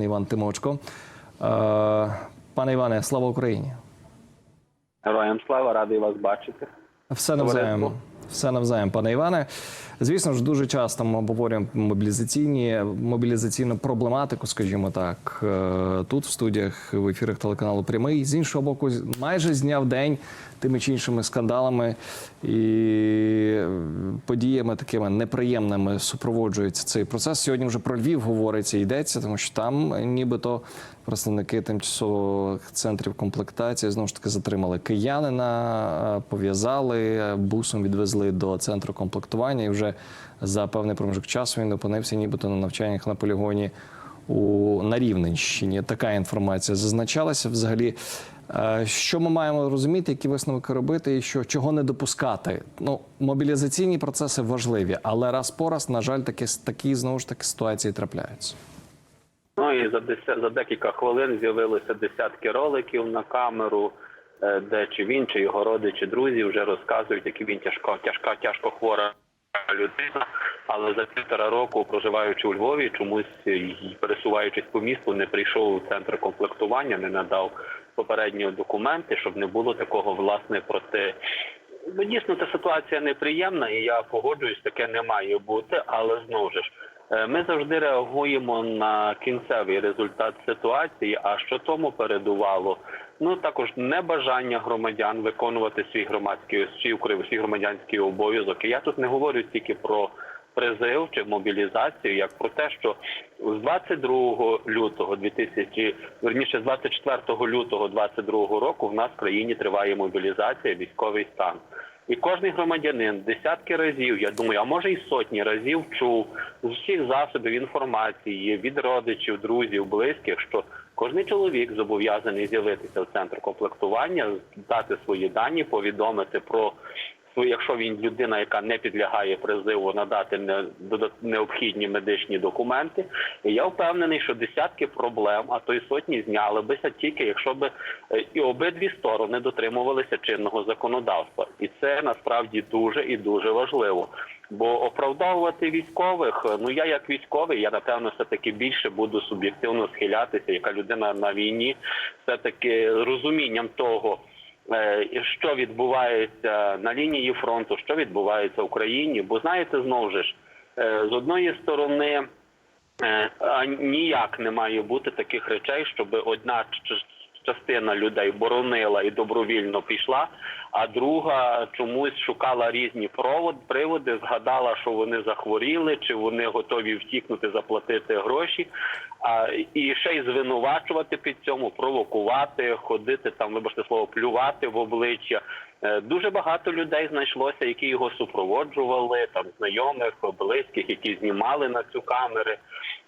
Іван Тимочко. Е, Пане Іване, слава Україні! Героям слава, радий вас бачити. Все навзаєм. Все навзаєм, пане Іване. Звісно ж, дуже часто ми обговорюємо мобілізаційні мобілізаційну проблематику, скажімо так, е, тут в студіях в ефірах телеканалу Прямий. З іншого боку, майже з дня в день тими чи іншими скандалами і подіями такими неприємними супроводжується цей процес. Сьогодні вже про Львів говориться, йдеться, тому що там нібито представники тимчасових центрів комплектації знову ж таки затримали киянина, е, пов'язали е, бусом, відвезли до центру комплектування. І вже за певний проміжок часу він опинився, нібито на навчаннях на полігоні у на Рівненщині. Така інформація зазначалася. Взагалі, Е, що ми маємо розуміти, які висновки робити, і що чого не допускати. Ну, мобілізаційні процеси важливі, але раз по раз, на жаль, такі такі знову ж таки ситуації трапляються. Ну і за деся- за декілька хвилин з'явилося десятки роликів на камеру, де чи він, чи його родичі, друзі вже розказують, які він тяжко, тяжка, тяжко хвора людина. Але за півтора року, проживаючи у Львові, чомусь і пересуваючись по місту, не прийшов у центр комплектування, не надав попередні документи, щоб не було такого власне проти. Ну, дійсно, ця ситуація неприємна, і я погоджуюсь, таке не має бути. Але знову ж е, ми завжди реагуємо на кінцевий результат ситуації. А що тому передувало? Ну також небажання громадян виконувати свій громадський свій громадянський обов'язок. Я тут не говорю тільки про призив чи мобілізацію, як про те, що з 22 лютого 2000, верніше з 24 лютого 22 року в нас в країні триває мобілізація, військовий стан. І кожний громадянин десятки разів, я думаю, а може і сотні разів чув з всіх засобів інформації від родичів, друзів, близьких, що кожний чоловік зобов'язаний з'явитися в центр комплектування, дати свої дані, повідомити про Ну, якщо він людина, яка не підлягає призиву, надати необхідні медичні документи. І я впевнений, що десятки проблем, а то й сотні зняли бися тільки, якщо би е, і обидві сторони дотримувалися чинного законодавства, і це насправді дуже і дуже важливо. Бо оправдовувати військових, е, ну я як військовий, я напевно все таки більше буду суб'єктивно схилятися, яка людина на війні, все таки розумінням того. Е, що відбувається на лінії фронту, що відбувається в Україні. Бо знаєте, знову ж е, з одної сторони е, ніяк не має бути таких речей, щоб одна частина людей боронила і добровільно пішла, а друга чомусь шукала різні провод, приводи, згадала, що вони захворіли, чи вони готові втікнути, заплатити гроші. А і ще й звинувачувати під цьому, провокувати, ходити там, вибачте слово, плювати в обличчя. Е, Дуже багато людей знайшлося, які його супроводжували, там знайомих, близьких, які знімали на цю камери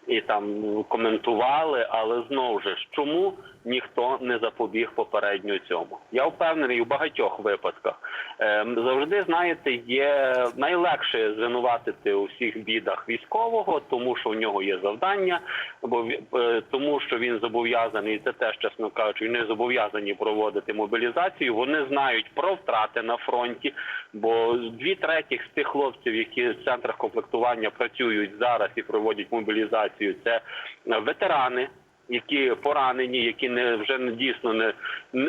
і там коментували. Але знову ж чому ніхто не запобіг попередньо цьому? Я впевнений у багатьох випадках. Е, Завжди знаєте, є найлегше звинуватити у всіх бідах військового, тому що в нього є завдання, е, тому, що він зобов'язаний, і це теж чесно кажучи, вони зобов'язані проводити мобілізацію. Вони знають про втрати на фронті, бо дві третіх з тих хлопців, які в центрах комплектування працюють зараз і проводять мобілізацію, це ветерани. Які поранені, які не вже дійсно не,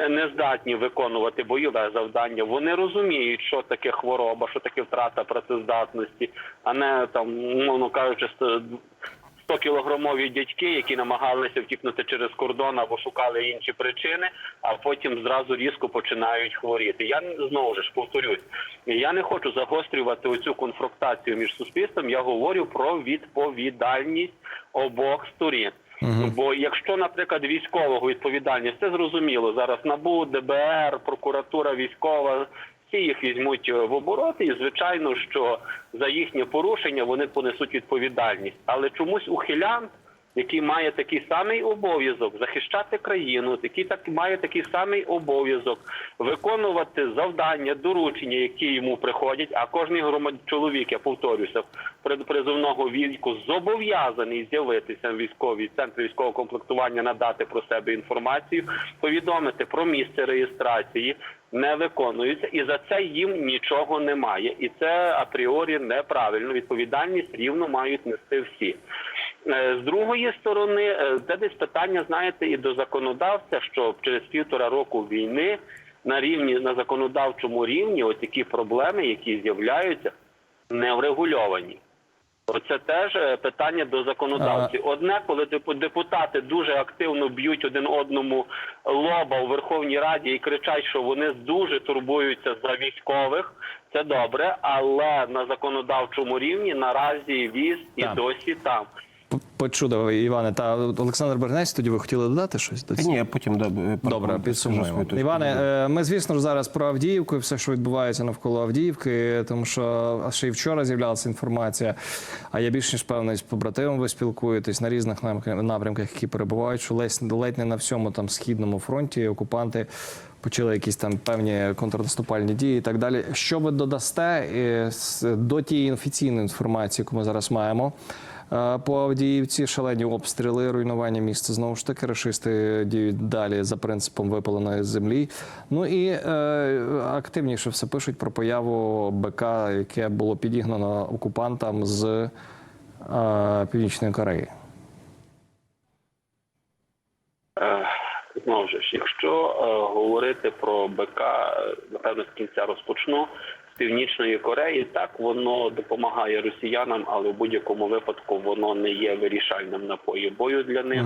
не здатні виконувати бойове завдання, вони розуміють, що таке хвороба, що таке втрата працездатності, а не там, мовно кажучи, 100 кілограмові дядьки, які намагалися втікнути через кордон або шукали інші причини, а потім зразу різко починають хворіти. Я знову ж повторюсь, я не хочу загострювати оцю конфронтацію між суспільством. Я говорю про відповідальність обох сторін. Бо якщо, наприклад, військового відповідальність, це зрозуміло зараз НАБУ, ДБР, прокуратура військова. Всі їх візьмуть в оборот, і звичайно, що за їхнє порушення вони понесуть відповідальність. Але чомусь ухилянт, який має такий самий обов'язок захищати країну, який так має такий самий обов'язок виконувати завдання, доручення, які йому приходять. А кожний громад чоловік, я повторюся, призовного віку зобов'язаний з'явитися в військовій центрі військового комплектування, надати про себе інформацію, повідомити про місце реєстрації. Не виконуються, і за це їм нічого немає, і це апріорі неправильно. Відповідальність рівно мають нести всі. Е, З другої сторони, е, це десь питання, знаєте, і до законодавця, що через півтора року війни на рівні на законодавчому рівні от такі проблеми, які з'являються, не врегульовані. Оце теж е, питання до законодавців. Одне, коли депу- депутати дуже активно б'ють один одному лоба у Верховній Раді і кричать, що вони дуже турбуються за військових, це добре, але на законодавчому рівні наразі віз і Так. досі там. П- Іване. Та Олександр Бернець, тоді ви хотіли додати щось до цього? ні, я потім е, Добре, підсумуємо. Іване, е, ми звісно ж зараз про Авдіївку і все, що відбувається навколо Авдіївки, тому що ще й вчора з'являлася інформація. А я більш ніж певний з побратимом ви спілкуєтесь на різних напрямках, які перебувають, що ледь, ледь не на всьому там східному фронті окупанти. Почали якісь там певні контрнаступальні дії і так далі. Що ви додасте е, до тієї офіційної інформації, яку ми зараз маємо? Е, По Авдіївці шалені обстріли, руйнування міста. Знову ж таки, рашисти діють далі за принципом випаленої землі. Ну і е, активніше все пишуть про появу БК, яке було підігнано окупантам з е, Північної Кореї. Е, Знову ж, якщо е, говорити про БК, е, напевно, з кінця розпочну північної Кореї, так воно допомагає росіянам, але в будь-якому випадку воно не є вирішальним на полі бою для них.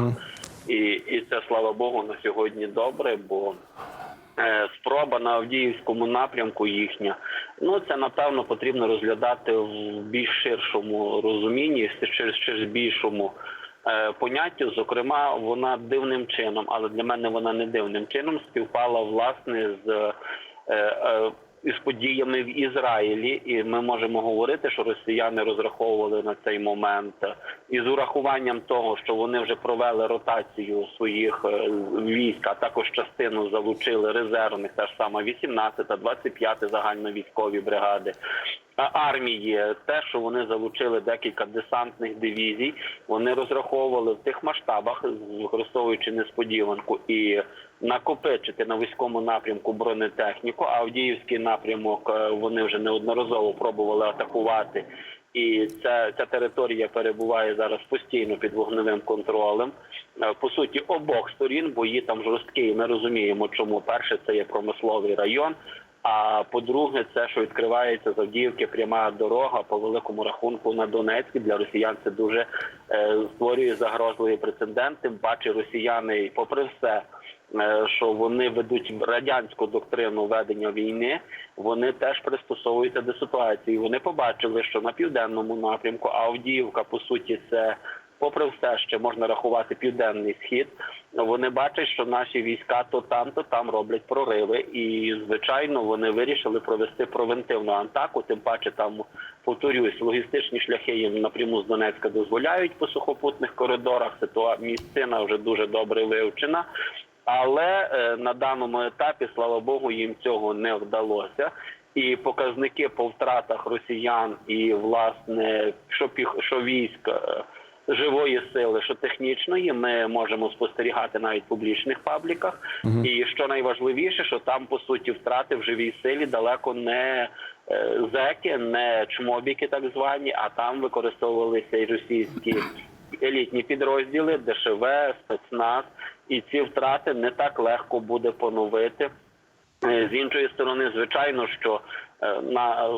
І, і це слава Богу на сьогодні добре, бо е, спроба на Авдіївському напрямку їхня. Ну це напевно потрібно розглядати в більш ширшому розумінні, через, через більшому е, поняттю. Зокрема, вона дивним чином, але для мене вона не дивним чином співпала власне з. Е, е, із подіями в Ізраїлі, і ми можемо говорити, що росіяни розраховували на цей момент і з урахуванням того, що вони вже провели ротацію своїх е, військ, а також частину залучили резервних, та ж сама 18-та, 25-та загальновійськові бригади. Армії, те, що вони залучили декілька десантних дивізій, вони розраховували в тих масштабах, використовуючи несподіванку і накопичити на військовому напрямку бронетехніку. Авдіївський напрямок е, вони вже неодноразово пробували атакувати. І ця, ця територія перебуває зараз постійно під вогневим контролем. Е, По суті, обох сторін бої там жорсткі. І ми розуміємо, чому перше це є промисловий район. А по-друге, це що відкривається з Авдіївки пряма дорога по великому рахунку на Донецьк. Для росіян це дуже е, створює загрозливі прецеденти. Бачать росіяни, попри все, що вони ведуть радянську доктрину ведення війни, вони теж пристосовуються до ситуації. Вони побачили, що на південному напрямку Авдіївка, по суті, це. Попри все, ще можна рахувати південний схід. Вони бачать, що наші війська то там, то там роблять прориви, і звичайно вони вирішили провести превентивну атаку. Тим паче, там повторюсь, логістичні шляхи їм напряму з Донецька дозволяють по сухопутних коридорах. Ситуа... місцина вже дуже добре вивчена. Але е, на даному етапі, слава Богу, їм цього не вдалося. І показники по втратах росіян і власне що піх, що військ е, живої сили, що технічної, ми можемо спостерігати навіть в публічних пабліках. І що найважливіше, що там по суті втрати в живій силі далеко не е, зеки, не чмобіки, так звані, а там використовувалися і російські елітні підрозділи, ДШВ, спецназ, і ці втрати не так легко буде поновити. Е, З іншої сторони, звичайно, що е, на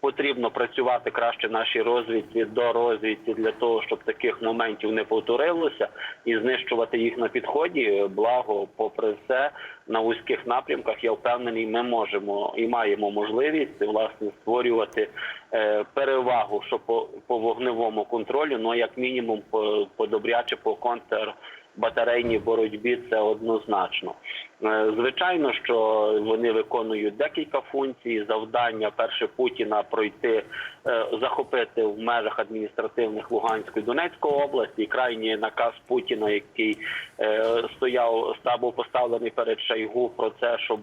потрібно працювати краще нашій розвідці до розвідці для того, щоб таких моментів не повторилося, і знищувати їх на підході. Благо, попри все, на вузьких напрямках я впевнений, ми можемо і маємо можливість власне створювати е, перевагу, що по, по вогневому контролю, ну як мінімум, по, по добряче по контр батарейній боротьбі це однозначно. Е, Звичайно, що вони виконують декілька функцій. Завдання перше Путіна пройти, е, захопити в межах адміністративних Луганської Донецької області. Крайній наказ Путіна, який е, стояв був поставлений перед Шайгу, про це, щоб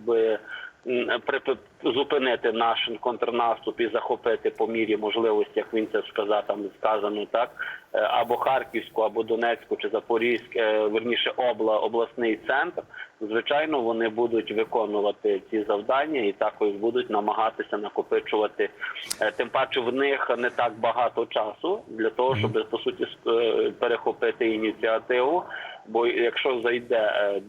зупинити наш контрнаступ і захопити по мірі можливості, як він це сказав, там сказано так, е, або Харківську, або Донецьку, чи Запорізьку, е, верніше обла обласний центр. Звичайно, вони будуть виконувати ці завдання і також будуть намагатися накопичувати. Е, Тим паче в них не так багато часу для того, щоб по суті перехопити ініціативу. Бо якщо зайде е,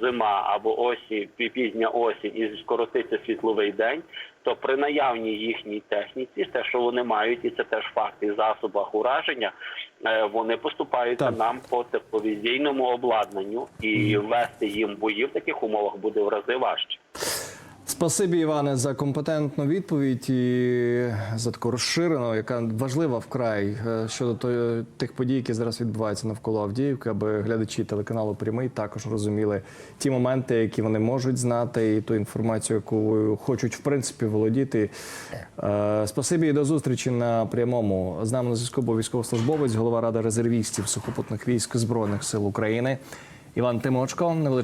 зима або осінь, пізня осінь і скоротиться світловий день, то при наявній їхній техніці, те, що вони мають, і це теж факти засобах ураження, е, вони поступаються Так. нам по тепловізійному обладнанню, і вести їм бої в таких умовах буде в рази важче. Спасибі, Іване, за компетентну відповідь і за таку розширену, яка важлива вкрай е, щодо тих подій, які зараз відбуваються навколо Авдіївки, аби глядачі телеканалу Прямий також розуміли ті моменти, які вони можуть знати, і ту інформацію, яку хочуть в принципі володіти. Е, Спасибі і до зустрічі на прямому. З нами на зв'язку був військовослужбовець, голова ради резервістів сухопутних військ збройних сил України. Іван Тимочко, невеличка